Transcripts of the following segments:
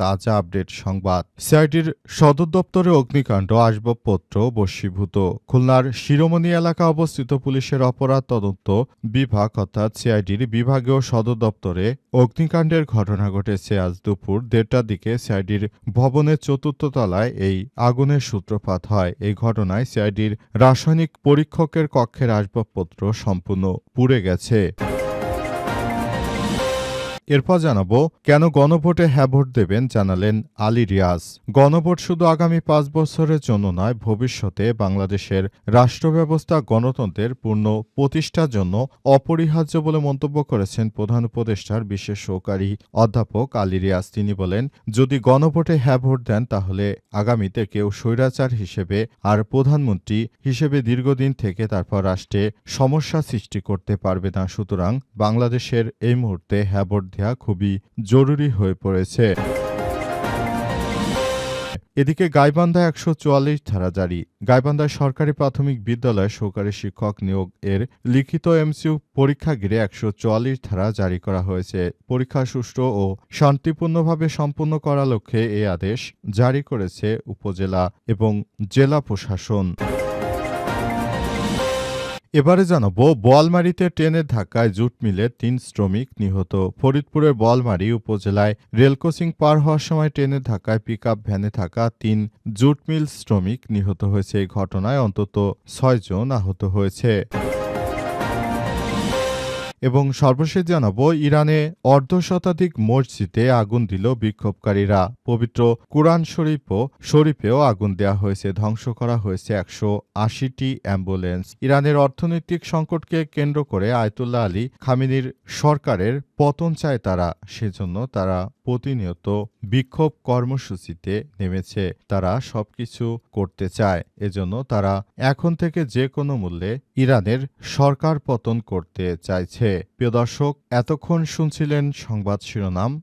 তাজা আপডেট সংবাদ। সিআইডির সদর দপ্তরে অগ্নিকাণ্ড, আসবাবপত্র বশীভূত। খুলনার শিরোমণি এলাকা অবস্থিত পুলিশের অপরাধ তদন্ত বিভাগ অর্থাৎ সিআইডির বিভাগীয় সদর দপ্তরে অগ্নিকাণ্ডের ঘটনা ঘটেছে আজ দুপুর দেড়টার দিকে। সিআইডির ভবনের চতুর্থ তলায় এই আগুনের সূত্রপাত হয়। এই ঘটনায় সিআইডির রাসায়নিক পরীক্ষকের কক্ষের আসবাবপত্র সম্পূর্ণ পুড়ে গেছে। এরপর জানাব, কেন গণভোটে হ্যাঁ ভোট দেবেন জানালেন আলী রিয়াজ। গণভোট শুধু আগামী পাঁচ বছরের জন্য নয়, ভবিষ্যতে বাংলাদেশের রাষ্ট্র ব্যবস্থা গণতন্ত্রের পূর্ণ প্রতিষ্ঠার জন্য অপরিহার্য বলে মন্তব্য করেছেন প্রধান উপদেষ্টার বিশেষ সহকারী অধ্যাপক আলী রিয়াজ। তিনি বলেন, যদি গণভোটে হ্যাঁ ভোট দেন, তাহলে আগামীতে কেউ স্বৈরাচার হিসেবে আর প্রধানমন্ত্রী হিসেবে দীর্ঘদিন থেকে তারপর রাষ্ট্রে সমস্যা সৃষ্টি করতে পারবে না। সুতরাং বাংলাদেশের এই মুহূর্তে হ্যাঁ ভোট দেওয়া খুবই জরুরি হয়ে পড়েছে। এদিকে গাইবান্ধা একশো চুয়াল্লিশ ধারা জারি। গাইবান্ধায় সরকারি প্রাথমিক বিদ্যালয়ে সহকারী শিক্ষক নিয়োগ এর লিখিত এমসিউ পরীক্ষা ঘিরে একশো চুয়াল্লিশ ধারা জারি করা হয়েছে। পরীক্ষা সুষ্ঠু ও শান্তিপূর্ণভাবে সম্পন্ন করার লক্ষ্যে এই আদেশ জারি করেছে উপজেলা এবং জেলা প্রশাসন। এবারে জানাব, বোয়ালমারিতে ট্রেনের ধাক্কায় জুট মিলে তিন শ্রমিক নিহত। ফরিদপুরের বোয়ালমারি উপজেলায় রেলকোচিং পার হওয়ার সময় ট্রেনের ধাক্কায় পিক ভ্যানে থাকা তিন জুট মিল শ্রমিক নিহত হয়েছে। এই ঘটনায় অন্তত ছয়জন আহত হয়েছে। এবং সর্বশেষ জানাব, ইরানে অর্ধ শতাধিক মসজিদে আগুন দিল বিক্ষোভকারীরা। পবিত্র কুরআন শরীফও শরীফেও আগুন দেয়া হয়েছে, ধ্বংস করা হয়েছে একশো আশিটি অ্যাম্বুলেন্স। ইরানের অর্থনৈতিক সংকটকে কেন্দ্র করে আয়তুল্লাহ আলী খামিনির সরকারের পতন চায় তারা, সেজন্য তারা প্রতিনিয়ত বিক্ষোভ কর্মসূচিতে নেমেছে। তারা সবকিছু করতে চায়। এজন্য তারা এখন থেকে যে কোনো মূল্যে ইরানের সরকার পতন করতে চাইছে। প্রিয় দর্শক, এতক্ষণ শুনছিলেন সংবাদ শিরোনাম।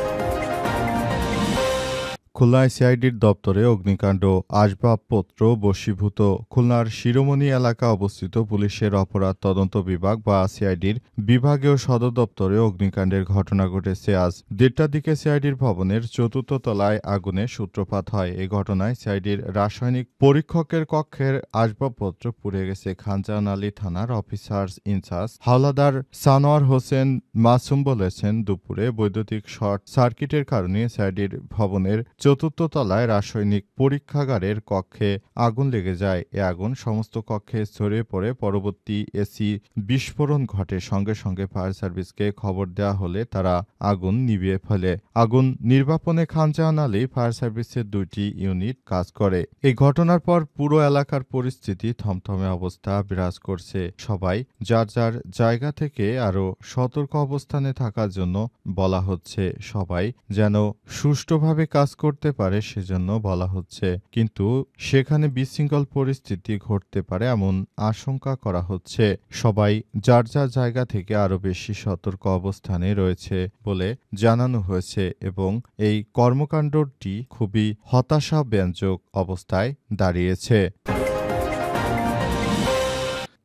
খুলনায় সিআইডির দপ্তরে অগ্নিকাণ্ড, আসবাবপত্র বশীভূত। খুলনার শিরোমণি এলাকা অবস্থিত পুলিশের অপরাধ তদন্ত বিভাগ বা সিআইডির বিভাগীয় সদর দপ্তরে অগ্নিকাণ্ডের ঘটনা ঘটেছে আজ। দেড়টার দিকে সিআইডির ভবনের চতুর্থ তলায় আগুনে সূত্রপাত হয়। এ ঘটনায় সিআইডির রাসায়নিক পরীক্ষকের কক্ষের আসবাবপত্র পুড়ে গেছে। খানজান আলী থানার officers in charge Howlader Sanowar Hossain Masum বলেছেন, দুপুরে বৈদ্যুতিক শর্ট সার্কিটের কারণে সিআইডির ভবনের চতুর্থ তলায় রাসায়নিক পরীক্ষাগারের কক্ষে আগুন লেগে যায়। এ আগুন সমস্ত কক্ষে ছড়িয়ে পড়ে। পরবর্তী এসি বিস্ফোরণ ঘটে। সঙ্গে সঙ্গে ফায়ার সার্ভিসকে খবর দেওয়া হলে তারা আগুন নিভিয়ে ফেলে। আগুন নির্বাপনে খানজাহান আলী ফায়ার সার্ভিসের দুইটি ইউনিট কাজ করে। এই ঘটনার পর পুরো এলাকার পরিস্থিতি থমথমে অবস্থা বিরাজ করছে। সবাই যার যার জায়গা থেকে আরও সতর্ক অবস্থানে থাকার জন্য বলা হচ্ছে। সবাই যেন সুষ্ঠুভাবে কাজ করতে পারে সেজন্য বলা হচ্ছে। কিন্তু সেখানে বিশৃঙ্খল পরিস্থিতি ঘটতে পারে এমন আশঙ্কা করা হচ্ছে। সবাই যার যার জায়গা থেকে আরও বেশি সতর্ক অবস্থানে রয়েছে বলে জানানো হয়েছে এবং এই কর্মকাণ্ডটি খুবই হতাশাব্যঞ্জক অবস্থায় দাঁড়িয়েছে।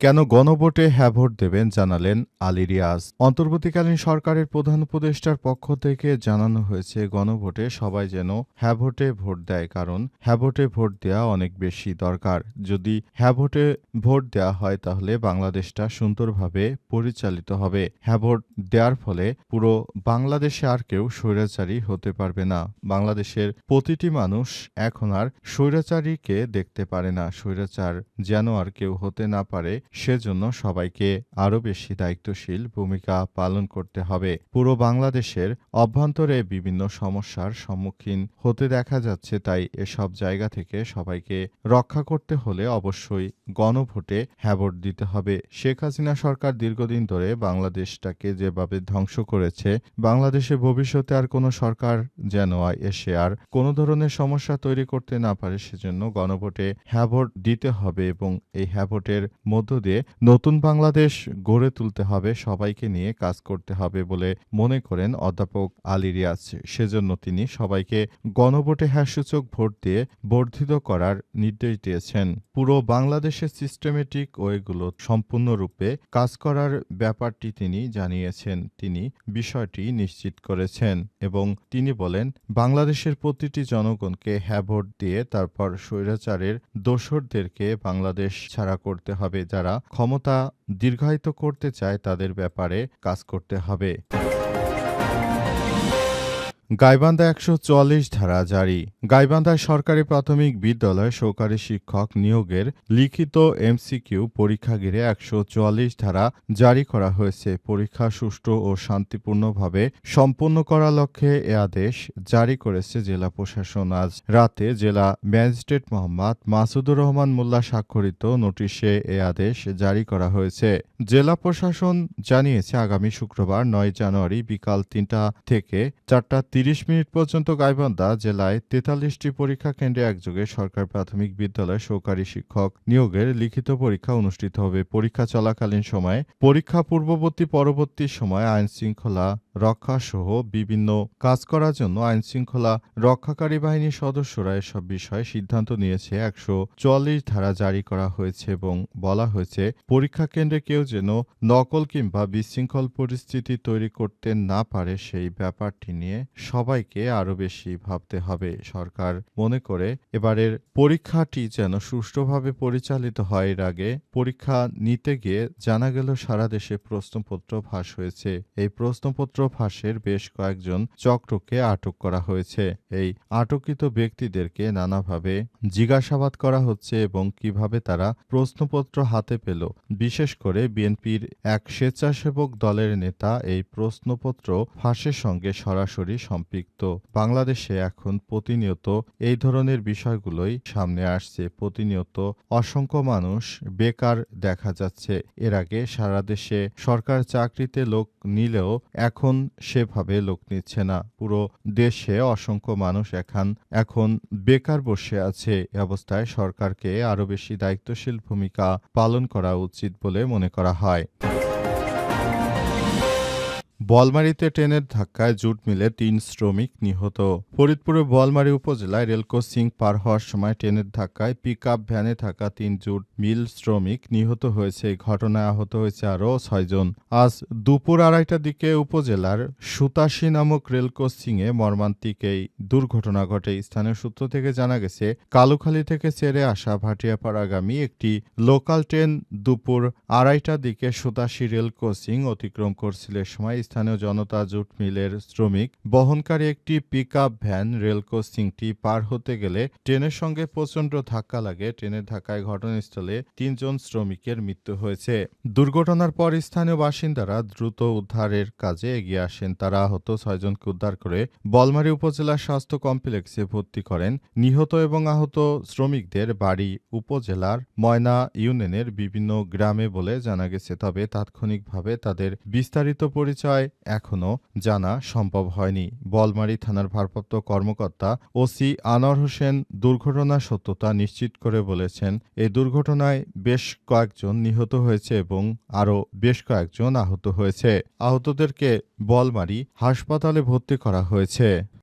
কেন গণভোটে হ্যাঁ ভোট দেবেন জানালেন আলী রিয়াজ। অন্তর্বর্তীকালীন সরকারের প্রধান উপদেষ্টার পক্ষ থেকে জানানো হয়েছে, গণভোটে সবাই যেন হ্যাঁ ভোটে ভোট দেয়, কারণ হ্যাঁ ভোটে ভোট দেওয়া অনেক বেশি দরকার। যদি হ্যাঁ ভোটে ভোট দেওয়া হয়, তাহলে বাংলাদেশটা সুন্দরভাবে পরিচালিত হবে। হ্যাঁ ভোট দেওয়ার ফলে পুরো বাংলাদেশে আর কেউ স্বৈরাচারী হতে পারবে না। বাংলাদেশের প্রতিটি মানুষ এখন আর স্বৈরাচারীকে দেখতে পারে না। স্বৈরাচার যেন আর কেউ হতে না পারে সেজন্য সবাইকে আরও বেশি দায়িত্বশীল ভূমিকা পালন করতে হবে। পুরো বাংলাদেশের অভ্যন্তরে বিভিন্ন সমস্যার সম্মুখীন হতে দেখা যাচ্ছে, তাই এসব জায়গা থেকে সবাইকে রক্ষা করতে হলে অবশ্যই গণভোটে হ্যাঁ ভোট দিতে হবে। শেখ হাসিনা সরকার দীর্ঘদিন ধরে বাংলাদেশটাকে যেভাবে ধ্বংস করেছে, বাংলাদেশে ভবিষ্যতে আর কোনো সরকার যেন এসে আর কোনো ধরনের সমস্যা তৈরি করতে না পারে, সেজন্য গণভোটে হ্যাঁ ভোট দিতে হবে এবং এই হ্যাঁ ভোটের মধ্য দিয়ে নতুন বাংলাদেশ গড়ে তুলতে হবে, সবাইকে নিয়ে কাজ করতে হবে বলে মনে করেন অধ্যাপক আলী রিয়াজ। সেজন্য তিনি সবাইকে গণভোটে হ্যাঁ সূচক ভোট দিয়ে বর্ধিত করার নির্দেশ দিয়েছেন। পুরো বাংলাদেশের সিস্টেমেটিক ওয়েগুলো সম্পূর্ণরূপে কাজ করার ব্যাপারটি তিনি জানিয়েছেন। তিনি বিষয়টি নিশ্চিত করেছেন এবং তিনি বলেন, বাংলাদেশের প্রতিটি জনগণকে হ্যাঁ ভোট দিয়ে তারপর স্বৈরাচারের দোসরদেরকে বাংলাদেশ ছাড়া করতে হবে, যারা ক্ষমতা দীর্ঘায়িত করতে চায় তাদের ব্যাপারে কাজ করতে হবে। গাইবান্ধা একশো চুয়াল্লিশ ধারা জারি। গাইবান্ধায় সরকারি প্রাথমিক বিদ্যালয়ে সহকারী শিক্ষক নিয়োগের লিখিত এমসিকিউ পরীক্ষা ঘিরে একশো চুয়াল্লিশ ধারা জারি করা হয়েছে। পরীক্ষা সুষ্ঠু ও শান্তিপূর্ণভাবে সম্পন্ন করার লক্ষ্যে এ আদেশ জারি করেছে জেলা প্রশাসন। আজ রাতে জেলা ম্যাজিস্ট্রেট মোহাম্মদ মাসুদুর রহমান মোল্লা স্বাক্ষরিত নোটিশে এ আদেশ জারি করা হয়েছে। জেলা প্রশাসন জানিয়েছে, আগামী শুক্রবার নয় জানুয়ারি বিকাল তিনটা থেকে চারটা তিরিশ মিনিট পর্যন্ত গাইবান্ধা জেলায় তেতাল্লিশটি পরীক্ষা কেন্দ্রে একযোগে সরকার প্রাথমিক বিদ্যালয় সহকারী শিক্ষক নিয়োগের লিখিত পরীক্ষা অনুষ্ঠিত হবে। পরীক্ষা চলাকালীন সময়ে পরীক্ষা পূর্ববর্তী পরবর্তী সময় আইন শৃঙ্খলা রক্ষা সহ বিভিন্ন কাজ করার জন্য আইন শৃঙ্খলা রক্ষাকারী বাহিনীর সদস্যরা এসব বিষয়ে সিদ্ধান্ত নিয়েছে। একশো চুয়াল্লিশ ধারা জারি করা হয়েছে এবং বলা হয়েছে, পরীক্ষা কেন্দ্রে কেউ যেন নকল কিংবা বিশৃঙ্খল পরিস্থিতি তৈরি করতে না পারে সেই ব্যাপারটি নিয়ে সবাইকে আরও বেশি ভাবতে হবে, সরকার মনে করে। এবারের পরীক্ষাটি যেন সুষ্ঠুভাবে পরিচালিত হয়, এর আগে পরীক্ষা নিতে গিয়ে জানা গেল সারা দেশে প্রশ্নপত্র ফাঁস হয়েছে। এই প্রশ্নপত্র ফাঁসের বেশ কয়েকজন চক্রকে আটক করা হয়েছে। এই আটককৃত ব্যক্তিদেরকে নানাভাবে জিজ্ঞাসাবাদ করা হচ্ছে এবং কীভাবে তারা প্রশ্নপত্র হাতে পেল। বিশেষ করে বিএনপির এক স্বেচ্ছাসেবক দলের নেতা এই প্রশ্নপত্র ফাঁসের সঙ্গে সরাসরি সম্পৃক্ত। বাংলাদেশে এখন প্রতিনিয়ত এই ধরনের বিষয়গুলোই সামনে আসছে। প্রতিনিয়ত অসংখ্য মানুষ বেকার দেখা যাচ্ছে। এর আগে সারা দেশে সরকার চাকরিতে লোক নিলেও এখন সেভাবে লোক নিচ্ছে না। পুরো দেশে অসংখ্য মানুষ এখন এখন বেকার বসে আছে। অবস্থায় সরকারকে আরও বেশি দায়িত্বশীল ভূমিকা পালন করা উচিত বলে মনে করা হয়। বলমারিতে ট্রেনের ধাক্কায় জুট মিলে তিন শ্রমিক নিহত। ফরিদপুরের বলমারি উপজেলায় রেল ক্রসিং পার হওয়ার সময় ট্রেনের ধাক্কায় পিক ভ্যানে থাকা তিন জুট মিল শ্রমিক নিহত হয়েছে। এই ঘটনায় আহত হয়েছে আরও ছয়জন আজ দুপুর আড়াইটার দিকে উপজেলার সুতাশি নামক রেল ক্রসিংয়ে মর্মান্তিক এই দুর্ঘটনা ঘটে। স্থানীয় সূত্র থেকে জানা গেছে, কালুখালী থেকে ছেড়ে আসা ভাটিয়াপাড়াগামী একটি লোকাল ট্রেন দুপুর আড়াইটার দিকে সুতাশি রেল ক্রসিং অতিক্রম করছিল। সময় স্থানীয় জনতা জুট মিলের শ্রমিক বহনকারী একটি পিক ভ্যান রেল ক্রসিংটি পার হতে গেলে ট্রেনের সঙ্গে প্রচণ্ড ধাক্কা লাগে। ট্রেনের ধাক্কায় ঘটনাস্থলে তিনজন শ্রমিকের মৃত্যু হয়েছে। দুর্ঘটনার পর স্থানীয় বাসিন্দারা দ্রুত উদ্ধারের কাজে এগিয়ে আসেন। তারা আহত ছয়জনকে উদ্ধার করে বলমারী উপজেলা স্বাস্থ্য কমপ্লেক্সে ভর্তি করেন। নিহত এবং আহত শ্রমিকদের বাড়ি উপজেলার ময়না ইউনিয়নের বিভিন্ন গ্রামে বলে জানা গেছে, তবে তাৎক্ষণিকভাবে তাদের বিস্তারিত পরিচয় এখনও জানা সম্ভব হয়নি। বলমারী থানার ভারপ্রাপ্ত কর্মকর্তা ওসি আনোয়ার হোসেন দুর্ঘটনার সত্যতা নিশ্চিত করে বলেছেন এই দুর্ঘটনায় বেশ কয়েকজন নিহত হয়েছে এবং আরও বেশ কয়েকজন আহত হয়েছে। আহতদেরকে বলমারি হাসপাতালে ভর্তি করা হয়েছে।